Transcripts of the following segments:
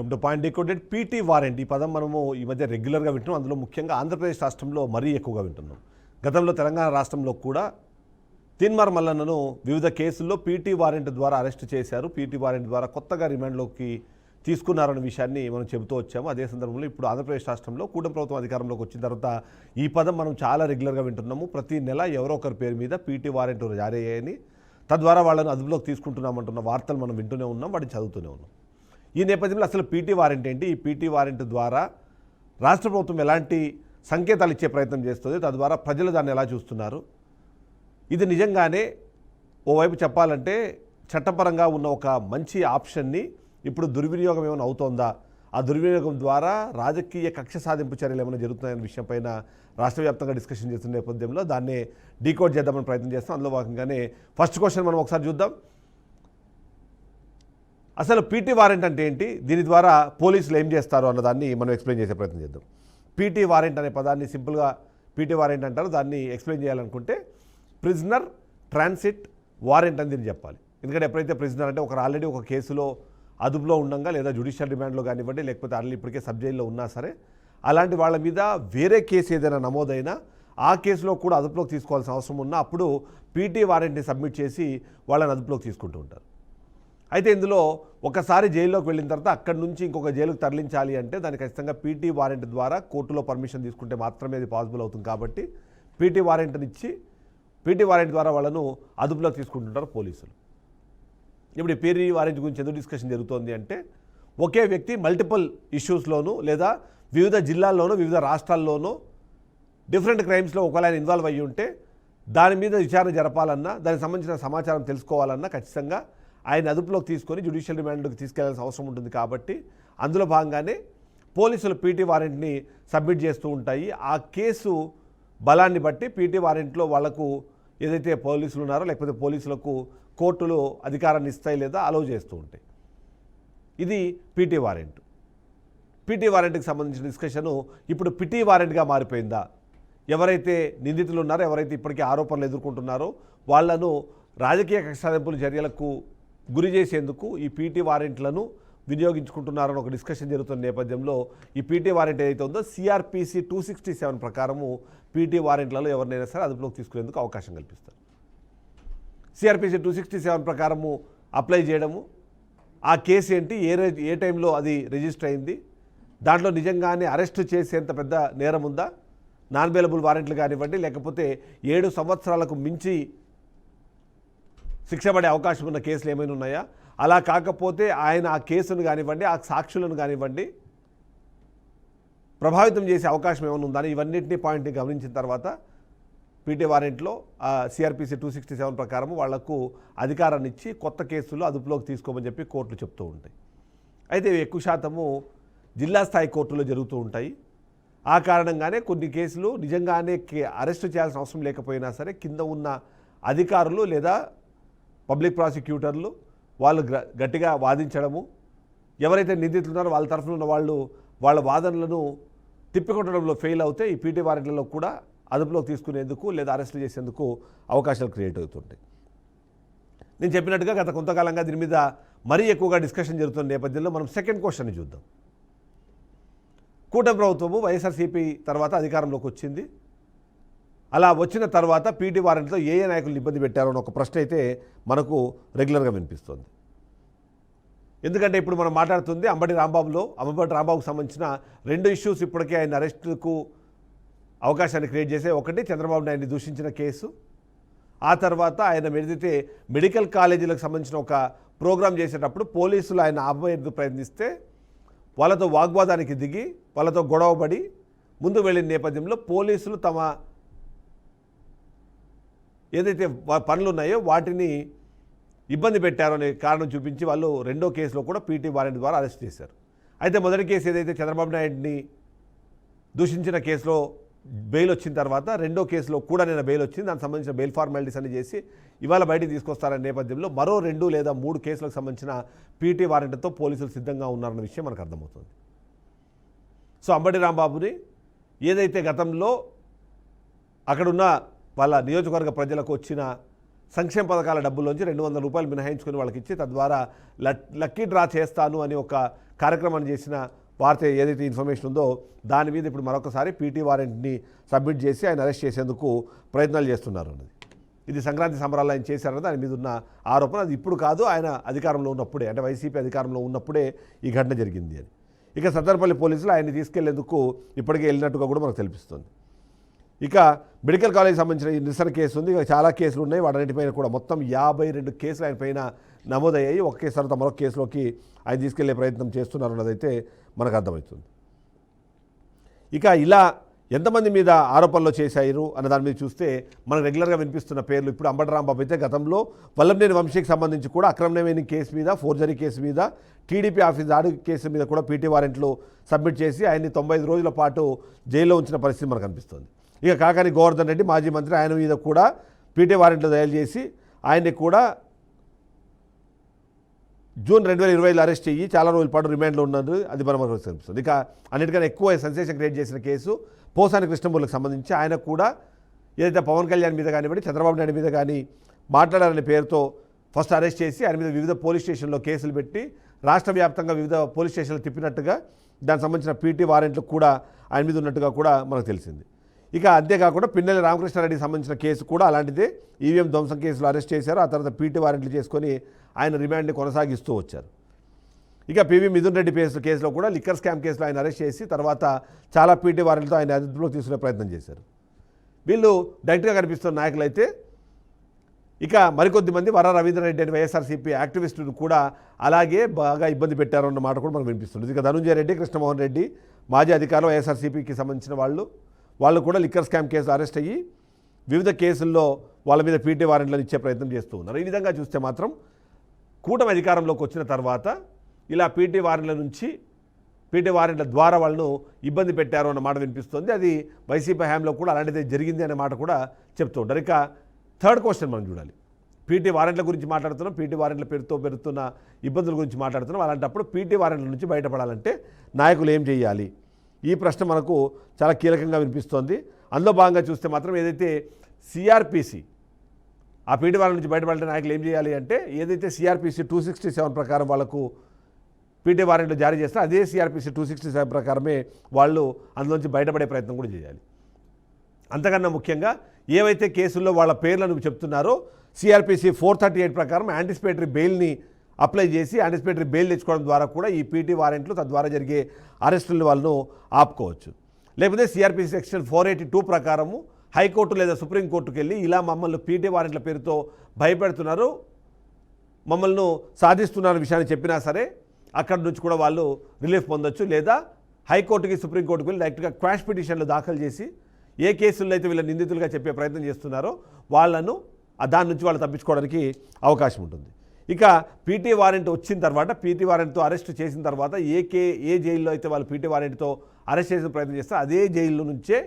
Welcome to point decoded PT warrant ఈ పదం మనము ఈ మధ్య రెగ్యులర్గా వింటున్నాం. అందులో ముఖ్యంగా ఆంధ్రప్రదేశ్ రాష్ట్రంలో మరీ ఎక్కువగా వింటున్నాం. గతంలో తెలంగాణ రాష్ట్రంలో కూడా తీన్మార్ మల్లన్నను వివిధ కేసుల్లో పీటీ వారెంట్ ద్వారా అరెస్ట్ చేశారు. పీటీ వారెంట్ ద్వారా కొత్తగా రిమాండ్లోకి తీసుకున్నారన్న విషయాన్ని మనం చెబుతూ వచ్చాము. అదే సందర్భంలో ఇప్పుడు ఆంధ్రప్రదేశ్ రాష్ట్రంలో కూటమి ప్రభుత్వం అధికారంలోకి వచ్చిన తర్వాత ఈ పదం మనం చాలా రెగ్యులర్గా వింటున్నాము. ప్రతి నెల ఎవరో ఒకరి పేరు మీద పీటీ వారెంట్ జారీ అయ్యాయని తద్వారా వాళ్ళని అదుపులోకి తీసుకుంటున్నామంటున్న వార్తలు మనం వింటూనే ఉన్నాం వాటిని చదువుతూనే ఉన్నాం. ఈ నేపథ్యంలో అసలు పీటీ వారెంట్ ఏంటి? ఈ పీటీ వారెంట్ ద్వారా రాష్ట్ర ప్రభుత్వం ఎలాంటి సంకేతాలు ఇచ్చే ప్రయత్నం చేస్తుంది? తద్వారా ప్రజలు దాన్ని ఎలా చూస్తున్నారు? ఇది నిజంగానే ఓవైపు చెప్పాలంటే చట్టపరంగా ఉన్న ఒక మంచి ఆప్షన్ని ఇప్పుడు దుర్వినియోగం ఏమైనా అవుతోందా? ఆ దుర్వినియోగం ద్వారా రాజకీయ కక్ష సాధింపు చర్యలు ఏమైనా జరుగుతున్నాయనే విషయంపైన రాష్ట్ర వ్యాప్తంగా డిస్కషన్ చేస్తున్న నేపథ్యంలో దాన్ని డీకోడ్ చేద్దామని ప్రయత్నం చేస్తాం. అందులో భాగంగానే ఫస్ట్ క్వశ్చన్ మనం ఒకసారి చూద్దాం. అసలు పీటీ వారెంట్ అంటే ఏంటి? దీని ద్వారా పోలీసులు ఏం చేస్తారు అన్నదాన్ని మనం ఎక్స్ప్లెయిన్ చేసే ప్రయత్నం చేద్దాం. పీటీ వారెంట్ అనే పదాన్ని సింపుల్గా పీటీ వారెంట్ అంటారు. దాన్ని ఎక్స్ప్లెయిన్ చేయాలనుకుంటే ప్రిజనర్ ట్రాన్సిట్ వారెంట్ అని దీన్ని చెప్పాలి. ఎందుకంటే ఎప్పుడైతే ప్రిజనర్ అంటే ఒకరు ఆల్రెడీ ఒక కేసులో అదుపులో ఉండగా లేదా జుడిషియల్ రిమాండ్లో కానివ్వండి లేకపోతే ఆల్రెడీ ఇప్పటికే సబ్ జైల్లో ఉన్నా సరే అలాంటి వాళ్ళ మీద వేరే కేసు ఏదైనా నమోదైనా ఆ కేసులో కూడా అదుపులోకి తీసుకోవాల్సిన అవసరం ఉన్నా అప్పుడు పీటీ వారెంట్ని సబ్మిట్ చేసి వాళ్ళని అదుపులోకి తీసుకుంటూ ఉంటారు. అయితే ఇందులో ఒకసారి జైల్లోకి వెళ్ళిన తర్వాత అక్కడి నుంచి ఇంకొక జైలుకు తరలించాలి అంటే దానికి ఖచ్చితంగా పీటీ వారెంట్ ద్వారా కోర్టులో పర్మిషన్ తీసుకుంటే మాత్రమే అది పాసిబుల్ అవుతుంది కాబట్టి పీటీ వారెంట్ని ఇచ్చి పీటీ వారెంట్ ద్వారా వాళ్ళను అదుపులోకి తీసుకుంటుంటారు పోలీసులు. ఇప్పుడు ఈ పీటీ వారెంట్ గురించి ఎందుకు డిస్కషన్ జరుగుతోంది అంటే ఒకే వ్యక్తి మల్టిపుల్ ఇష్యూస్లోనూ లేదా వివిధ జిల్లాల్లోనూ వివిధ రాష్ట్రాల్లోనూ డిఫరెంట్ క్రైమ్స్లో ఒకవేళ ఇన్వాల్వ్ అయ్యి ఉంటే దాని మీద విచారణ జరపాలన్నా దానికి సంబంధించిన సమాచారం తెలుసుకోవాలన్నా ఖచ్చితంగా ఆయన అదుపులోకి తీసుకొని జ్యుడిషియల్ రిమాండ్లోకి తీసుకెళ్ళాల్సిన అవసరం ఉంటుంది కాబట్టి అందులో భాగంగానే పోలీసులు పీటీ వారెంట్ని సబ్మిట్ చేస్తూ ఉంటాయి. ఆ కేసు బలాన్ని బట్టి పీటీ వారెంట్లో వాళ్ళకు ఏదైతే పోలీసులు ఉన్నారో లేకపోతే పోలీసులకు కోర్టులు అధికారాన్ని ఇస్తాయి లేదా అలౌ చేస్తూ ఉంటాయి. ఇది పీటీ వారెంట్. పీటీ వారెంట్కి సంబంధించిన డిస్కషను ఇప్పుడు పిటీ వారెంట్గా మారిపోయిందా? ఎవరైతే నిందితులు ఉన్నారో ఎవరైతే ఇప్పటికీ ఆరోపణలు ఎదుర్కొంటున్నారో వాళ్ళను రాజకీయ కక్షాదింపుల చర్యలకు గురి చేసేందుకు ఈ పీటీ వారెంట్లను వినియోగించుకుంటున్నారని ఒక డిస్కషన్ జరుగుతున్న నేపథ్యంలో ఈ పీటీ వారెంట్ ఏదైతే ఉందో సిఆర్పిసి టూ సిక్స్టీ సెవెన్ ప్రకారము పీటీ వారెంట్లలో ఎవరినైనా సరే అదుపులోకి తీసుకునేందుకు అవకాశం కల్పిస్తారు. సిఆర్పిసి టూ సిక్స్టీ సెవెన్ ప్రకారము అప్లై చేయడము ఆ కేసు ఏంటి ఏ ఏ టైంలో అది రిజిస్టర్ అయింది దాంట్లో నిజంగానే అరెస్ట్ చేసేంత పెద్ద నేరం ఉందా నాన్ అవైలబుల్ వారెంట్లు కానివ్వండి లేకపోతే ఏడు సంవత్సరాలకు మించి శిక్ష పడే అవకాశం ఉన్న కేసులు ఏమైనా ఉన్నాయా? అలా కాకపోతే ఆయన ఆ కేసును కానివ్వండి ఆ సాక్షులను కానివ్వండి ప్రభావితం చేసే అవకాశం ఏమైనా ఉందని ఇవన్నింటినీ పాయింట్ని గమనించిన తర్వాత పీటీ వారెంట్లో సిఆర్పిసి టూ సిక్స్టీ సెవెన్ ప్రకారం వాళ్ళకు అధికారాన్ని ఇచ్చి కొత్త కేసులు అదుపులోకి తీసుకోమని చెప్పి కోర్టులు చెప్తూ ఉంటాయి. అయితే ఎక్కువ శాతము జిల్లా స్థాయి కోర్టులో జరుగుతూ ఉంటాయి. ఆ కారణంగానే కొన్ని కేసులు నిజంగానే కే అరెస్ట్ చేయాల్సిన అవసరం లేకపోయినా సరే కింద ఉన్న అధికారులు లేదా పబ్లిక్ ప్రాసిక్యూటర్లు వాళ్ళు గట్టిగా వాదించడము ఎవరైతే నిందితులు ఉన్నారో వాళ్ళ తరఫున ఉన్న వాళ్ళు వాళ్ళ వాదనలను తిప్పికొట్టడంలో ఫెయిల్ అవుతే ఈ పీటీ వారెంట్లలో కూడా అదుపులోకి తీసుకునేందుకు లేదా అరెస్ట్ చేసేందుకు అవకాశాలు క్రియేట్ అవుతుంటాయి. నేను చెప్పినట్టుగా గత కొంతకాలంగా దీని మీద మరీ ఎక్కువగా డిస్కషన్ జరుగుతున్న నేపథ్యంలో మనం సెకండ్ క్వశ్చన్ చూద్దాం. కూటమి ప్రభుత్వము వైఎస్ఆర్సీపీ తర్వాత అధికారంలోకి వచ్చింది. అలా వచ్చిన తర్వాత పీటీ వారెంట్తో ఏ ఏ నాయకులు ఇబ్బంది పెట్టారో అని ఒక ప్రశ్న అయితే మనకు రెగ్యులర్గా వినిపిస్తుంది. ఎందుకంటే ఇప్పుడు మనం మాట్లాడుతుంది అంబటి రాంబాబులో అంబటి రాంబాబుకు సంబంధించిన రెండు ఇష్యూస్ ఇప్పటికే ఆయన అరెస్టుకు అవకాశాన్ని క్రియేట్ చేసే ఒకటి చంద్రబాబు నాయుడిని దూషించిన కేసు. ఆ తర్వాత ఆయన ఏదైతే మెడికల్ కాలేజీలకు సంబంధించిన ఒక ప్రోగ్రాం చేసేటప్పుడు పోలీసులు ఆయన ఆపేందుకు ప్రయత్నిస్తే వాళ్ళతో వాగ్వాదానికి దిగి వాళ్ళతో గొడవపడి ముందు వెళ్ళిన నేపథ్యంలో పోలీసులు తమ ఏదైతే పనులు ఉన్నాయో వాటిని ఇబ్బంది పెట్టారు అనే కారణం చూపించి వాళ్ళు రెండో కేసులో కూడా పీటీ వారెంట్ ద్వారా అరెస్ట్ చేశారు. అయితే మొదటి కేసు ఏదైతే చంద్రబాబు నాయుడిని దూషించిన కేసులో బెయిల్ వచ్చిన తర్వాత రెండో కేసులో కూడా నేను బెయిల్ వచ్చింది. దానికి సంబంధించిన బెయిల్ ఫార్మాలిటీస్ అన్ని చేసి ఇవాళ బయటికి తీసుకొస్తారనే నేపథ్యంలో మరో రెండు లేదా మూడు కేసులకు సంబంధించిన పీటీ వారెంట్తో పోలీసులు సిద్ధంగా ఉన్నారన్న విషయం మనకు అర్థమవుతుంది. సో అంబటి రాంబాబుని ఏదైతే గతంలో అక్కడున్న వాళ్ళ నియోజకవర్గ ప్రజలకు వచ్చిన సంక్షేమ పథకాల డబ్బుల్లోంచి రెండు వందల రూపాయలు మినహాయించుకుని వాళ్ళకి ఇచ్చి తద్వారా లక్- లక్కీ డ్రా చేస్తాను అని ఒక కార్యక్రమాన్ని చేసిన వార్త ఏదైతే ఇన్ఫర్మేషన్ ఉందో దాని మీద ఇప్పుడు మరొకసారి పీటీ వారెంట్ని సబ్మిట్ చేసి ఆయన అరెస్ట్ చేసేందుకు ప్రయత్నాలు చేస్తున్నారు అన్నది. ఇది సంక్రాంతి సంబరాలు ఆయన చేశారన్నది దాని మీద ఉన్న ఆరోపణ. అది ఇప్పుడు కాదు ఆయన అధికారంలో ఉన్నప్పుడే అంటే వైసీపీ అధికారంలో ఉన్నప్పుడే ఈ ఘటన జరిగింది అని. ఇక సత్తరపల్లి పోలీసులు ఆయన్ని తీసుకెళ్ళేందుకు ఇప్పటికే వెళ్ళినట్టుగా కూడా మనకు తెలిపిస్తుంది. ఇక మెడికల్ కాలేజ్ సంబంధించిన ఈ నిరసన కేసు ఉంది. ఇక చాలా కేసులు ఉన్నాయి. వాటన్నిటిపైన కూడా మొత్తం యాభై రెండు కేసులు ఆయన పైన నమోదయ్యాయి. ఒక కేసు తర్వాత మరొక కేసులోకి ఆయన తీసుకెళ్ళే ప్రయత్నం చేస్తున్నారు అన్నదైతే మనకు అర్థమవుతుంది. ఇక ఇలా ఎంతమంది మీద ఆరోపణలు చేశారు అన్న దాని మీద చూస్తే మనకు రెగ్యులర్గా వినిపిస్తున్న పేర్లు ఇప్పుడు అంబటరాంబాబు అయితే గతంలో వల్లంనేని వంశీకి సంబంధించి కూడా అక్రమణమైన కేసు మీద ఫోర్జరీ కేసు మీద టీడీపీ ఆఫీస్ ఆడు కేసు మీద కూడా పీటీ వారెంట్లు సబ్మిట్ చేసి ఆయన్ని తొంభై రోజుల పాటు జైల్లో ఉంచిన పరిస్థితి మనకు అనిపిస్తుంది ఇక కాకాని గోవర్ధన్ రెడ్డి మాజీ మంత్రి ఆయన మీద కూడా పీటీ వారెంట్లు తయారు చేసి ఆయన్ని కూడా జూన్ రెండు వేల ఇరవైలో అరెస్ట్ అయ్యి చాలా రోజుల పాటు రిమాండ్లో ఉన్నారు అది మనం కనిపిస్తుంది ఇక అన్నిటికన్నా ఎక్కువ సెన్సేషన్ క్రియేట్ చేసిన కేసు పోసాని కృష్ణమూర్లకు సంబంధించి ఆయన కూడా ఏదైతే పవన్ కళ్యాణ్ మీద కానివ్వండి చంద్రబాబు నాయుడు మీద కానీ మాట్లాడారనే పేరుతో ఫస్ట్ అరెస్ట్ చేసి ఆయన మీద వివిధ పోలీస్ స్టేషన్లో కేసులు పెట్టి రాష్ట్ర వ్యాప్తంగా వివిధ పోలీస్ స్టేషన్లు తిప్పినట్టుగా దానికి సంబంధించిన పీటీ వారెంట్లు కూడా ఆయన మీద ఉన్నట్టుగా కూడా మనకు తెలిసింది. ఇక అంతేకాకుండా పిన్నెల్లి రామకృష్ణారెడ్డికి సంబంధించిన కేసు కూడా అలాంటిదే. ఈవీఎం ధ్వంసం కేసులో అరెస్ట్ చేశారు. ఆ తర్వాత పీటీ వారెంట్లు చేసుకొని ఆయన రిమాండ్ని కొనసాగిస్తూ వచ్చారు. ఇక పివి మిథున్ రెడ్డి కేసు కేసులో కూడా లిక్కర్ స్కామ్ కేసులో ఆయన అరెస్ట్ చేసి తర్వాత చాలా పీటీ వారెంట్తో ఆయన అదుపులోకి తీసుకునే ప్రయత్నం చేశారు. వీళ్ళు డైరెక్ట్గా కనిపిస్తున్న నాయకులైతే ఇక మరికొద్ది మంది వర రవీంద్రరెడ్డి అని వైఎస్ఆర్సీపీ యాక్టివిస్టులు కూడా అలాగే బాగా ఇబ్బంది పెట్టారన్న మాట కూడా మనకు వినిపిస్తుంది ఇక ధనుంజయ రెడ్డి కృష్ణమోహన్ రెడ్డి మాజీ అధికారులు వైఎస్ఆర్సీపీకి సంబంధించిన వాళ్ళు వాళ్ళు కూడా లిక్కర్ స్కామ్ కేసు అరెస్ట్ అయ్యి వివిధ కేసుల్లో వాళ్ళ మీద పీటీ వారెంట్లను ఇచ్చే ప్రయత్నం చేస్తూ ఉన్నారు. ఈ విధంగా చూస్తే మాత్రం కూటమి అధికారంలోకి వచ్చిన తర్వాత ఇలా పీటీ వారెంట్ల నుంచి పీటీ వారెంట్ల ద్వారా వాళ్ళను ఇబ్బంది పెట్టారు అన్న మాట వినిపిస్తుంది. అది వైసీపీ హయాంలో కూడా అలాంటిదే జరిగింది అనే మాట కూడా చెప్తూ ఉంటారు ఇక థర్డ్ క్వశ్చన్ మనం చూడాలి. పీటీ వారెంట్ల గురించి మాట్లాడుతున్నాం. పీటీ వారెంట్ల పేరుతో పెరుగుతున్న ఇబ్బందుల గురించి మాట్లాడుతున్నాం. అలాంటప్పుడు పీటీ వారెంట్ల నుంచి బయటపడాలంటే నాయకులు ఏం చేయాలి? ఈ ప్రశ్న మనకు చాలా కీలకంగా వినిపిస్తోంది. అందులో భాగంగా చూస్తే మాత్రం ఏదైతే సిఆర్పిసి ఆ పీడి వాళ్ళ నుంచి బయటపడే నాయకులు ఏం చేయాలి అంటే ఏదైతే సిఆర్పిసి టూ సిక్స్టీ సెవెన్ ప్రకారం వాళ్ళకు పీటీ వారెంట్లు జారీ చేస్తే అదే సిఆర్పిసి టూ సిక్స్టీ సెవెన్ ప్రకారమే వాళ్ళు అందులోంచి బయటపడే ప్రయత్నం కూడా చేయాలి. అంతకన్నా ముఖ్యంగా ఏవైతే కేసుల్లో వాళ్ళ పేర్లను చెప్తున్నారో సిఆర్పిసి ఫోర్ థర్టీ ఎయిట్ ప్రకారం యాంటిసిపేటరీ బెయిల్ని అప్లై చేసి యాంటిసిపేటరీ బెయిల్ తెచ్చుకోవడం ద్వారా కూడా ఈ పీటీ వారెంట్లు తద్వారా జరిగే అరెస్టులను వాళ్ళను ఆపుకోవచ్చు. లేకపోతే CrPC section four eighty two ప్రకారము హైకోర్టు లేదా సుప్రీంకోర్టుకు వెళ్ళి ఇలా మమ్మల్ని పీటీ వారెంట్ల పేరుతో భయపెడుతున్నారు మమ్మల్ని సాధిస్తున్నారు విషయాన్ని చెప్పినా సరే అక్కడి నుంచి కూడా వాళ్ళు రిలీఫ్ పొందొచ్చు. లేదా హైకోర్టుకి సుప్రీంకోర్టుకి వెళ్ళి డైరెక్ట్గా క్వాష్ పిటిషన్లు దాఖలు చేసి ఏ కేసుల్లో అయితే వీళ్ళ నిందితులుగా చెప్పే ప్రయత్నం చేస్తున్నారో వాళ్ళను దాని నుంచి వాళ్ళు తప్పించుకోవడానికి అవకాశం ఉంటుంది. ఇక పీటీ వారెంట్ వచ్చిన తర్వాత పీటీ వారెంట్తో అరెస్ట్ చేసిన తర్వాత ఏకే ఏ జైల్లో అయితే వాళ్ళు పీటీ వారెంట్తో అరెస్ట్ చేసిన ప్రయత్నం చేస్తే అదే జైల్లో నుంచే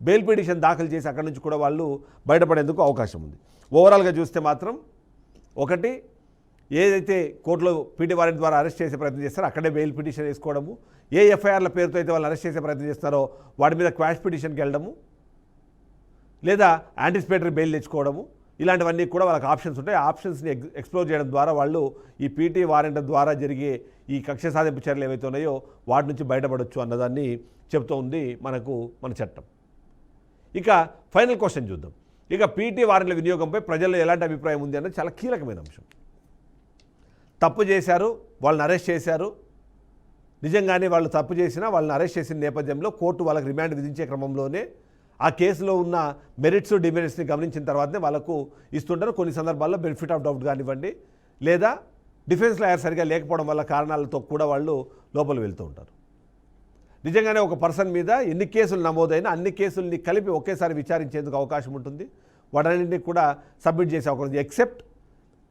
బెయిల్ పిటిషన్ దాఖలు చేసి అక్కడి నుంచి కూడా వాళ్ళు బయటపడేందుకు అవకాశం ఉంది. ఓవరాల్గా చూస్తే మాత్రం ఒకటి ఏదైతే కోర్టులో పీటీ వారెంట్ ద్వారా అరెస్ట్ చేసే ప్రయత్నం చేస్తారో అక్కడే బెయిల్ పిటిషన్ వేసుకోవడము ఏ ఎఫ్ఐఆర్ల పేరుతో అయితే వాళ్ళు అరెస్ట్ చేసే ప్రయత్నం చేస్తారో వాటి మీద క్వాష్ పిటిషన్కి వెళ్ళడము లేదా యాంటిసిపేటరీ బెయిల్ తెచ్చుకోవడము ఇలాంటివన్నీ కూడా వాళ్ళకి ఆప్షన్స్ ఉంటాయి. ఆప్షన్స్ని ఎక్ ఎక్స్ప్లోర్ చేయడం ద్వారా వాళ్ళు ఈ పీటీ వారెంట్ ద్వారా జరిగే ఈ కక్ష సాధింపు చర్యలు ఏవైతే ఉన్నాయో వాటి నుంచి బయటపడవచ్చు అన్నదాన్ని చెప్తూ ఉంది మనకు మన చట్టం. ఇక ఫైనల్ క్వశ్చన్ చూద్దాం. ఇక పీటీ వారెంట్ల వినియోగంపై ప్రజల్లో ఎలాంటి అభిప్రాయం ఉంది అన్నది చాలా కీలకమైన అంశం. తప్పు చేశారు వాళ్ళని అరెస్ట్ చేశారు. నిజంగానే వాళ్ళు తప్పు చేసినా వాళ్ళని అరెస్ట్ చేసిన నేపథ్యంలో కోర్టు వాళ్ళకి రిమాండ్ విధించే క్రమంలోనే ఆ కేసులో ఉన్న మెరిట్స్ డిమెరిట్స్ని గమనించిన తర్వాతనే వాళ్ళకు ఇస్తుంటారు. కొన్ని సందర్భాల్లో బెనిఫిట్ ఆఫ్ డౌట్ కానివ్వండి లేదా డిఫెన్స్ లాయర్ సరిగా లేకపోవడం వల్ల కారణాలతో కూడా వాళ్ళు లోపల వెళ్తూ ఉంటారు. నిజంగానే ఒక పర్సన్ మీద ఎన్ని కేసులు నమోదైనా అన్ని కేసుల్ని కలిపి ఒకేసారి విచారించేందుకు అవకాశం ఉంటుంది. వాటన్నింటినీ కూడా సబ్మిట్ చేసే అవకాశం ఎక్సెప్ట్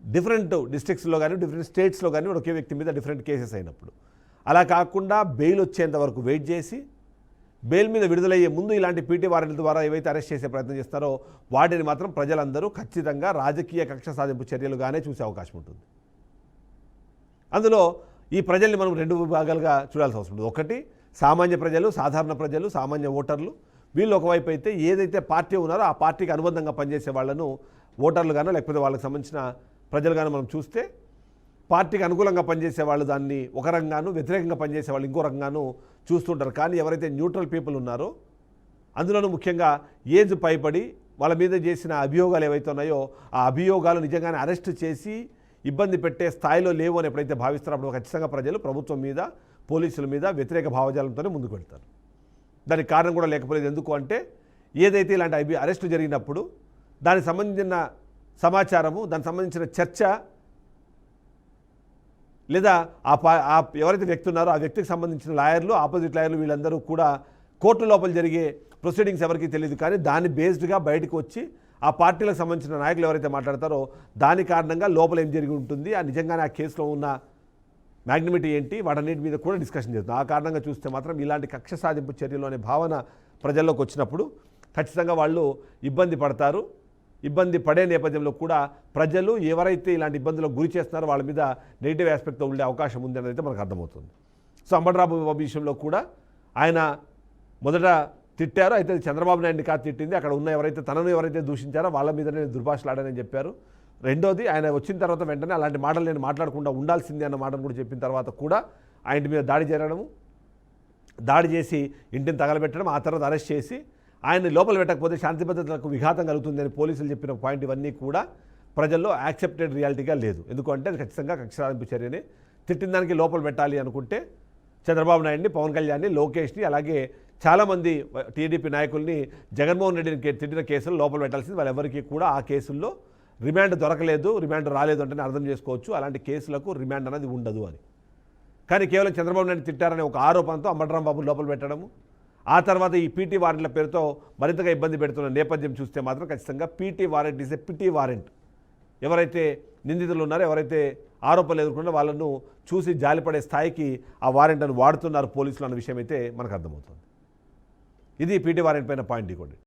డిఫరెంట్ డిస్ట్రిక్ట్స్లో కానీ డిఫరెంట్ స్టేట్స్లో కానీ ఒకే వ్యక్తి మీద డిఫరెంట్ కేసెస్ అయినప్పుడు. అలా కాకుండా బెయిల్ వచ్చేంత వరకు వెయిట్ చేసి బెయిల్ మీద విడుదలయ్యే ముందు ఇలాంటి పీటీ వారెంట్ల ద్వారా ఏవైతే అరెస్ట్ చేసే ప్రయత్నం చేస్తారో వాటిని మాత్రం ప్రజలందరూ ఖచ్చితంగా రాజకీయ కక్ష సాధింపు చర్యలుగానే చూసే అవకాశం ఉంటుంది. అందులో ఈ ప్రజల్ని మనం రెండు భాగాలుగా చూడాల్సి అవసరం ఉంటుంది. ఒకటి సామాన్య ప్రజలు సాధారణ ప్రజలు సామాన్య ఓటర్లు. వీళ్ళు ఒకవైపు అయితే ఏదైతే పార్టీ ఉన్నారో ఆ పార్టీకి అనుబంధంగా పనిచేసే వాళ్ళను ఓటర్లుగానో లేకపోతే వాళ్ళకి సంబంధించిన ప్రజలుగానో మనం చూస్తే పార్టీకి అనుకూలంగా పనిచేసే వాళ్ళు దాన్ని ఒక రంగాను వ్యతిరేకంగా పనిచేసే వాళ్ళు ఇంకో రంగాను చూస్తుంటారు. కానీ ఎవరైతే న్యూట్రల్ పీపుల్ ఉన్నారో అందులోనూ ముఖ్యంగా ఏజ్ పైపడి వాళ్ళ మీద చేసిన అభియోగాలు ఏవైతే ఉన్నాయో ఆ అభియోగాలు నిజంగానే అరెస్ట్ చేసి ఇబ్బంది పెట్టే స్థాయిలో లేవు అని ఎప్పుడైతే భావిస్తారో అప్పుడు ఖచ్చితంగా ప్రజలు ప్రభుత్వం మీద పోలీసుల మీద వ్యతిరేక భావజాలంతోనే ముందుకు వెళ్తారు. దానికి కారణం కూడా లేకపోలేదు. ఎందుకు అంటే ఏదైతే ఇలాంటి అభి అరెస్టు జరిగినప్పుడు దానికి సంబంధించిన సమాచారము దానికి సంబంధించిన చర్చ లేదా ఆ పా ఆ ఎవరైతే వ్యక్తి ఉన్నారో ఆ వ్యక్తికి సంబంధించిన లాయర్లు ఆపోజిట్ లాయర్లు వీళ్ళందరూ కూడా కోర్టు లోపల జరిగే ప్రొసీడింగ్స్ ఎవరికీ తెలియదు. కానీ దాన్ని బేస్డ్గా బయటకు వచ్చి ఆ పార్టీలకు సంబంధించిన నాయకులు ఎవరైతే మాట్లాడతారో దాని కారణంగా లోపల ఏం జరిగి ఉంటుంది? ఆ నిజంగానే ఆ కేసులో ఉన్న మ్యాగ్నిమిటీ ఏంటి? వాటన్నిటి మీద కూడా డిస్కషన్ చేస్తుంది ఆ కారణంగా చూస్తే మాత్రం ఇలాంటి కక్ష సాధింపు చర్యలు అనే భావన ప్రజల్లోకి వచ్చినప్పుడు ఖచ్చితంగా వాళ్ళు ఇబ్బంది పడతారు. ఇబ్బంది పడే నేపథ్యంలో కూడా ప్రజలు ఎవరైతే ఇలాంటి ఇబ్బందులకు గురి చేస్తున్నారో వాళ్ళ మీద నెగిటివ్ ఆస్పెక్ట్తో ఉండే అవకాశం ఉంది అనేది మనకు అర్థమవుతుంది. సో అంబటరాబు విషయంలో కూడా ఆయన మొదట తిట్టారు అయితే చంద్రబాబు నాయుడిని కాదు తిట్టింది. అక్కడ ఉన్న ఎవరైతే తనను ఎవరైతే దూషించారో వాళ్ళ మీదనే దుర్భాషలాడని చెప్పారు. రెండోది ఆయన వచ్చిన తర్వాత వెంటనే అలాంటి మాటలు నేను మాట్లాడకుండా ఉండాల్సిందే అన్న మాటను కూడా చెప్పిన తర్వాత కూడా ఆయన మీద దాడి జరగడము దాడి చేసి ఇంటిని తగలబెట్టడం ఆ తర్వాత అరెస్ట్ చేసి ఆయన్ని లోపల పెట్టకపోతే శాంతి భద్రతలకు విఘాతం కలుగుతుందని పోలీసులు చెప్పిన పాయింట్ ఇవన్నీ కూడా ప్రజల్లో యాక్సెప్టెడ్ రియాలిటీగా లేదు. ఎందుకంటే అది ఖచ్చితంగా కక్షాదింపు చర్యని తిట్టిన దానికి లోపల పెట్టాలి అనుకుంటే చంద్రబాబు నాయుడిని పవన్ కళ్యాణ్ని లోకేష్ని అలాగే చాలామంది టీడీపీ నాయకుల్ని జగన్మోహన్ రెడ్డిని తిట్టిన కేసులు లోపల పెట్టాల్సింది. వాళ్ళెవరికీ కూడా ఆ కేసుల్లో రిమాండ్ దొరకలేదు. రిమాండ్ రాలేదు అంటే అర్థం చేసుకోవచ్చు. అలాంటి కేసులకు రిమాండ్ అనేది ఉండదు అని కానీ కేవలం చంద్రబాబు నాయుడు తిట్టారనే ఒక ఆరోపణతో అంబటరాం బాబు లోపల పెట్టడము ఆ తర్వాత ఈ పీటీ వారెంట్ల పేరుతో మరింతగా ఇబ్బంది పెడుతున్న నేపథ్యం చూస్తే మాత్రం ఖచ్చితంగా PT warrant is a PT warrant. ఎవరైతే నిందితులు ఉన్నారో ఎవరైతే ఆరోపణలు ఎదుర్కొన్నారో వాళ్ళను చూసి జాలిపడే స్థాయికి ఆ వారెంట్ను వాడుతున్నారు పోలీసులు అన్న విషయం అయితే మనకు అర్థమవుతుంది. ఇది పీటీ వారెంట్ పైన పాయింట్ ఇవ్వండి